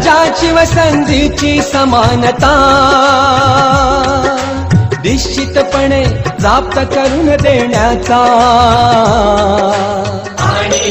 दर्जाची व संधीची समानता. निश्चितपणे जाप्त करून देण्याचा. आणि